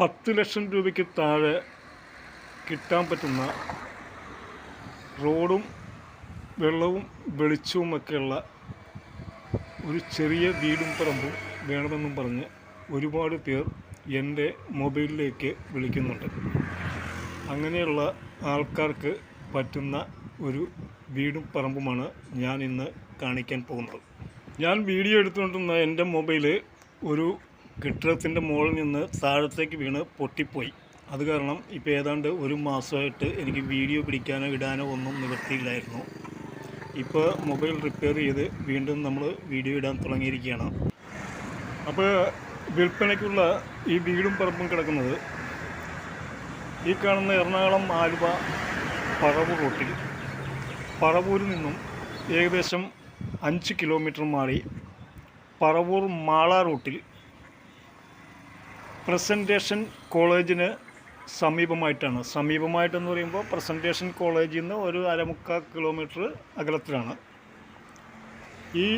പത്ത് ലക്ഷം രൂപയ്ക്ക് താഴെ കിട്ടാൻ പറ്റുന്ന റോഡും വെള്ളവും വെളിച്ചവുമൊക്കെയുള്ള ഒരു ചെറിയ വീടും പറമ്പും വേണമെന്നും പറഞ്ഞ് ഒരുപാട് പേർ എന്റെ മൊബൈലിലേക്ക് വിളിക്കുന്നുണ്ട്. അങ്ങനെയുള്ള ആൾക്കാർക്ക് പറ്റുന്ന ഒരു വീടും പറമ്പുമാണ് ഞാൻ ഇന്ന് കാണിക്കാൻ പോകുന്നത്. ഞാൻ വീഡിയോ എടുത്തുകൊണ്ടിരുന്ന എന്റെ മൊബൈൽ ഒരു കെട്ടിടത്തിന്റെ മുകളിൽ നിന്ന് താഴത്തേക്ക് വീണ് പൊട്ടിപ്പോയി. അത് കാരണം ഇപ്പോൾ ഏതാണ്ട് ഒരു മാസമായിട്ട് എനിക്ക് വീഡിയോ പിടിക്കാനോ ഇടാനോ ഒന്നും നിവർത്തിയില്ലായിരുന്നു ഇപ്പോൾ മൊബൈൽ റിപ്പയർ ചെയ്ത് വീണ്ടും നമ്മൾ വീഡിയോ ഇടാൻ തുടങ്ങിയിരിക്കുകയാണ്. അപ്പോൾ വിൽപ്പനയ്ക്കുള്ള ഈ വീടും പറമ്പും കിടക്കുന്നത് ഈ കാണുന്ന എറണാകുളം ആലുവ പറവൂർ റൂട്ടിൽ. പറവൂരിൽ നിന്നും ഏകദേശം അഞ്ച് കിലോമീറ്റർ മാറി പറവൂർ മാള റൂട്ടിൽ പ്രസന്റേഷൻ കോളേജിന് സമീപമായിട്ടാണ്. സമീപമായിട്ടെന്ന് പറയുമ്പോൾ പ്രസന്റേഷൻ കോളേജിൽ നിന്ന് ഒരു അരമുക്കാൽ കിലോമീറ്റർ അകലത്തിലാണ്. ഈ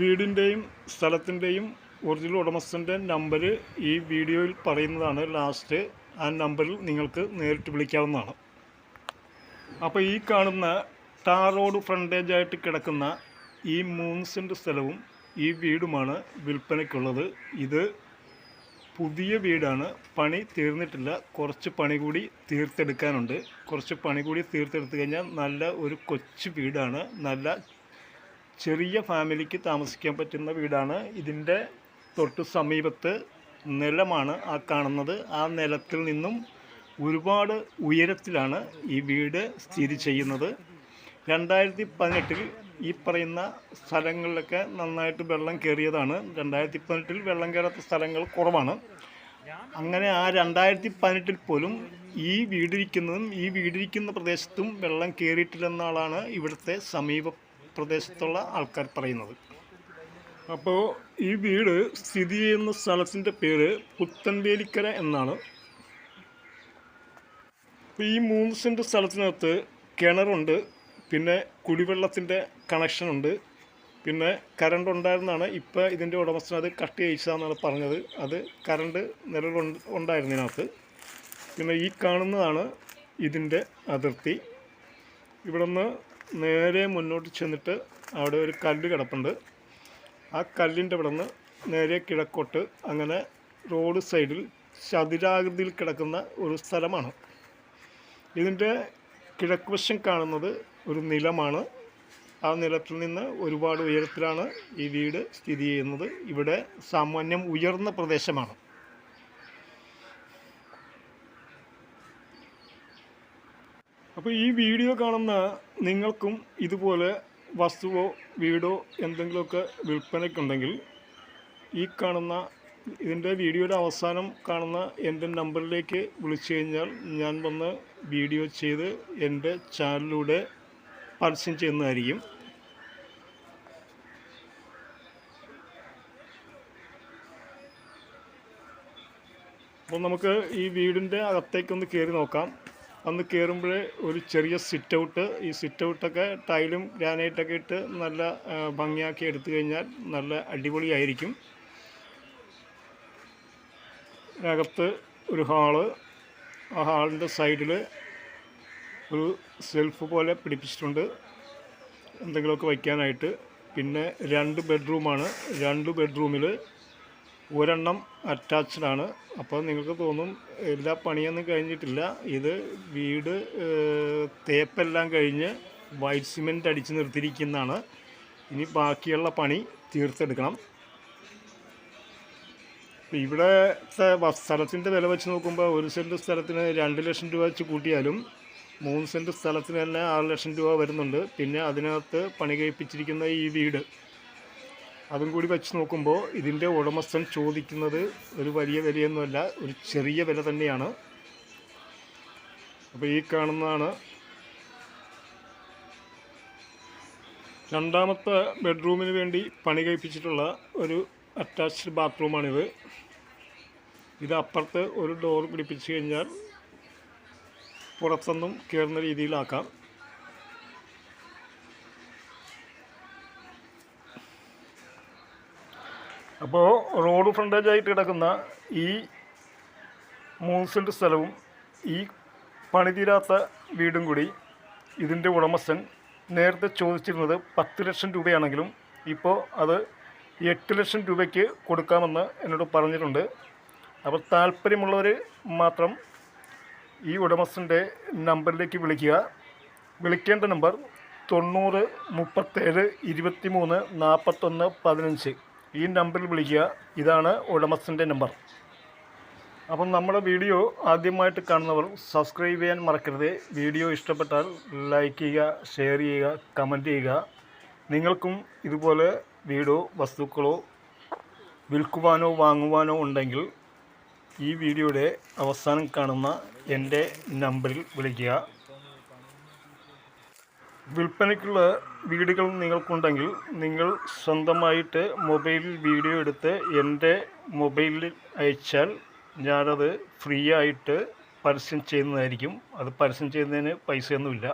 വീടിന്റെയും സ്ഥലത്തിന്റെയും ഒറിജിനൽ ഉടമസ്ഥന്റെ നമ്പർ ഈ വീഡിയോയിൽ പറയുന്നതാണ് ലാസ്റ്റ് ആ നമ്പറിൽ നിങ്ങൾക്ക് നേരിട്ട് വിളിക്കാവുന്നതാണ്. അപ്പോൾ ഈ കാണുന്ന ടാർ റോഡ് ഫ്രണ്ടേജ് ആയിട്ട് കിടക്കുന്ന ഈ മൂന്ന് സെന്റ് സ്ഥലവും ഈ വീടുമാണ് വിൽപ്പനയ്ക്കുള്ളത്. ഇത് പുതിയ വീടാണ്. പണി തീർന്നിട്ടില്ല. കുറച്ച് പണി കൂടി തീർത്തെടുക്കാനുണ്ട്. കുറച്ച് പണി കൂടി തീർത്തെടുത്തു കഴിഞ്ഞാൽ നല്ല ഒരു കൊച്ചു വീടാണ്. നല്ല ചെറിയ ഫാമിലിക്ക് താമസിക്കാൻ പറ്റുന്ന വീടാണ്. ഇതിന്റെ തൊട്ട് സമീപത്ത് നിലമാണ് ആ കാണുന്നത്. ആ നിലത്തിൽ നിന്നും ഒരുപാട് ഉയരത്തിലാണ് ഈ വീട് സ്ഥിതി ചെയ്യുന്നത്. രണ്ടായിരത്തി പതിനെട്ടിൽ ഈ പറയുന്ന സ്ഥലങ്ങളിലൊക്കെ നന്നായിട്ട് വെള്ളം കയറിയതാണ് രണ്ടായിരത്തി പതിനെട്ടിൽ വെള്ളം കയറാത്ത സ്ഥലങ്ങൾ കുറവാണ്. അങ്ങനെ ആ രണ്ടായിരത്തി പതിനെട്ടിൽ പോലും ഈ വീടിരിക്കുന്നതും ഈ വീടിരിക്കുന്ന പ്രദേശത്തും വെള്ളം കയറിയിട്ടില്ലെന്നാളാണ് ഇവിടുത്തെ സമീപ പ്രദേശത്തുള്ള ആൾക്കാർ പറയുന്നത്. അപ്പോൾ ഈ വീട് സ്ഥിതി ചെയ്യുന്ന സ്ഥലത്തിന്റെ പേര് പുത്തൻവേലിക്കര എന്നാണ്. ഈ മൂന്ന് സെന്റ് സ്ഥലത്തിനകത്ത് കിണറുണ്ട് പിന്നെ കുടിവെള്ളത്തിന്റെ കണക്ഷനുണ്ട് പിന്നെ കറണ്ട് ഉണ്ടായിരുന്നാണ് ഇപ്പോൾ ഇതിന്റെ ഉടമസ്ഥൻ അത് കട്ട് ചെയ്യിച്ചതെന്നാണ് പറഞ്ഞത്. അത് കറണ്ട് നിലവിൽ ഉണ്ടായിരുന്നു ഇതിനകത്ത്. പിന്നെ ഈ കാണുന്നതാണ് ഇതിന്റെ അതിർത്തി. ഇവിടെ നിന്ന് നേരെ മുന്നോട്ട് ചെന്നിട്ട് അവിടെ ഒരു കല്ല് കിടപ്പുണ്ട്. ആ കല്ലിന്റെ ഇവിടെ നേരെ കിഴക്കോട്ട് അങ്ങനെ റോഡ് സൈഡിൽ ചതുരാകൃതിയിൽ കിടക്കുന്ന ഒരു സ്ഥലമാണ്. ഇതിന്റെ കിഴക്ക് വശം കാണുന്നത് ഒരു നിലമാണ്. ആ നിലത്തിൽ നിന്ന് ഒരുപാട് ഉയരത്തിലാണ് ഈ വീട് സ്ഥിതി ചെയ്യുന്നത്. ഇവിടെ സാമാന്യം ഉയർന്ന പ്രദേശമാണ്. അപ്പോൾ ഈ വീഡിയോ കാണുന്ന നിങ്ങൾക്കും ഇതുപോലെ വസ്തുവോ വീടോ എന്തെങ്കിലുമൊക്കെ വിൽപ്പനയ്ക്കുണ്ടെങ്കിൽ ഈ കാണുന്ന ഇതിന്റെ വീഡിയോയുടെ അവസാനം കാണുന്ന എന്റെ നമ്പറിലേക്ക് വിളിച്ചു കഴിഞ്ഞാൽ ഞാൻ വന്ന് വീഡിയോ ചെയ്ത് എന്റെ ചാനലിലൂടെ പരസ്യം ചെയ്യുന്നതായിരിക്കും. അപ്പോൾ നമുക്ക് ഈ വീടിന്റെ അകത്തേക്കൊന്ന് കയറി നോക്കാം. അന്ന് കയറുമ്പോഴേ ഒരു ചെറിയ സിറ്റ് ഔട്ട് ഈ സിറ്റ് ഔട്ടൊക്കെ ടൈലും ഗ്രാനൈറ്റൊക്കെ ഇട്ട് നല്ല ഭംഗിയാക്കി എടുത്തു കഴിഞ്ഞാൽ നല്ല അടിപൊളിയായിരിക്കും. അകത്ത് ഒരു ഹാൾ ആ ഹാളിന്റെ സൈഡിൽ ഒരു സെൽഫ് പോലെ പിടിപ്പിച്ചിട്ടുണ്ട്. എന്തെങ്കിലുമൊക്കെ വയ്ക്കാനായിട്ട്. പിന്നെ രണ്ട് ബെഡ്റൂമാണ്. രണ്ട് ബെഡ്റൂമിൽ ഒരെണ്ണം അറ്റാച്ച്ഡ് ആണ്. അപ്പോൾ നിങ്ങൾക്ക് തോന്നും എല്ലാ പണിയൊന്നും കഴിഞ്ഞിട്ടില്ല. ഇത് വീട് തേപ്പെല്ലാം കഴിഞ്ഞ് വൈറ്റ് സിമെന്റ് അടിച്ച് നിർത്തിയിരിക്കുന്നതാണ്. ഇനി ബാക്കിയുള്ള പണി തീർത്തെടുക്കണം. ഇവിടെ ഇവിടുത്തെ സ്ഥലത്തിന്റെ വില വെച്ച് നോക്കുമ്പോൾ ഒരു സെന്റ് സ്ഥലത്തിന് രണ്ട് ലക്ഷം രൂപ വെച്ച് കൂട്ടിയാലും മൂന്ന് സെന്റ് സ്ഥലത്തിന് തന്നെ ആറ് ലക്ഷം രൂപ വരുന്നുണ്ട്. പിന്നെ അതിനകത്ത് പണി കഴിപ്പിച്ചിരിക്കുന്ന ഈ വീട് അതും കൂടി വെച്ച് നോക്കുമ്പോൾ ഇതിന്റെ ഉടമസ്ഥൻ ചോദിക്കുന്നത് ഒരു വലിയ വിലയൊന്നുമല്ല ഒരു ചെറിയ വില തന്നെയാണ്. അപ്പോൾ ഈ കാണുന്നതാണ് രണ്ടാമത്തെ ബെഡ്റൂമിന് വേണ്ടി പണി കഴിപ്പിച്ചിട്ടുള്ള ഒരു അറ്റാച്ച്ഡ് ബാത്റൂമാണിത്. ഇത് അപ്പുറത്ത് ഒരു ഡോർ പിടിപ്പിച്ച് കഴിഞ്ഞാൽ പുറത്തൊന്നും കയറുന്ന രീതിയിലാക്കാം. അപ്പോൾ റോഡ് ഫ്രണ്ടേജ് ആയിട്ട് കിടക്കുന്ന ഈ മൂന്ന് സെന്റ് സ്ഥലവും ഈ പണിതീരാത്ത വീടും കൂടി ഇതിന്റെ ഉടമസ്ഥൻ നേരത്തെ ചോദിച്ചിരുന്നത് പത്ത് ലക്ഷം രൂപയാണെങ്കിലും ഇപ്പോൾ അത് എട്ട് ലക്ഷം രൂപയ്ക്ക് കൊടുക്കാമെന്ന് എന്നോട് പറഞ്ഞിട്ടുണ്ട്. അപ്പോൾ താല്പര്യമുള്ളവർ മാത്രം ഈ ഉടമസ്ഥന്റെ നമ്പറിലേക്ക് വിളിക്കുക. വിളിക്കേണ്ട നമ്പർ തൊണ്ണൂറ് മുപ്പത്തേഴ് ഇരുപത്തി മൂന്ന് നാൽപ്പത്തൊന്ന് പതിനഞ്ച്. ഈ നമ്പറിൽ വിളിക്കുക. ഇതാണ് ഉടമസ്ഥന്റെ നമ്പർ. അപ്പം നമ്മുടെ വീഡിയോ ആദ്യമായിട്ട് കാണുന്നവർ സബ്സ്ക്രൈബ് ചെയ്യാൻ മറക്കരുത്. വീഡിയോ ഇഷ്ടപ്പെട്ടാൽ ലൈക്ക് ചെയ്യുക ഷെയർ ചെയ്യുക കമന്റ് ചെയ്യുക. നിങ്ങൾക്കും ഇതുപോലെ വീടോ വസ്തുക്കളോ വിൽക്കുവാനോ വാങ്ങുവാനോ ഉണ്ടെങ്കിൽ ഈ വീഡിയോയുടെ അവസാനം കാണുന്ന എന്റെ നമ്പറിൽ വിളിക്കുക. വിൽപ്പനയ്ക്കുള്ള വീടുകൾ നിങ്ങൾക്കുണ്ടെങ്കിൽ നിങ്ങൾ സ്വന്തമായിട്ട് മൊബൈലിൽ വീഡിയോ എടുത്ത് എന്റെ മൊബൈലിൽ അയച്ചാൽ ഞാനത് ഫ്രീ ആയിട്ട് പരസ്യം ചെയ്യുന്നതായിരിക്കും. അത് പരസ്യം ചെയ്യുന്നതിന് പൈസയൊന്നുമില്ല.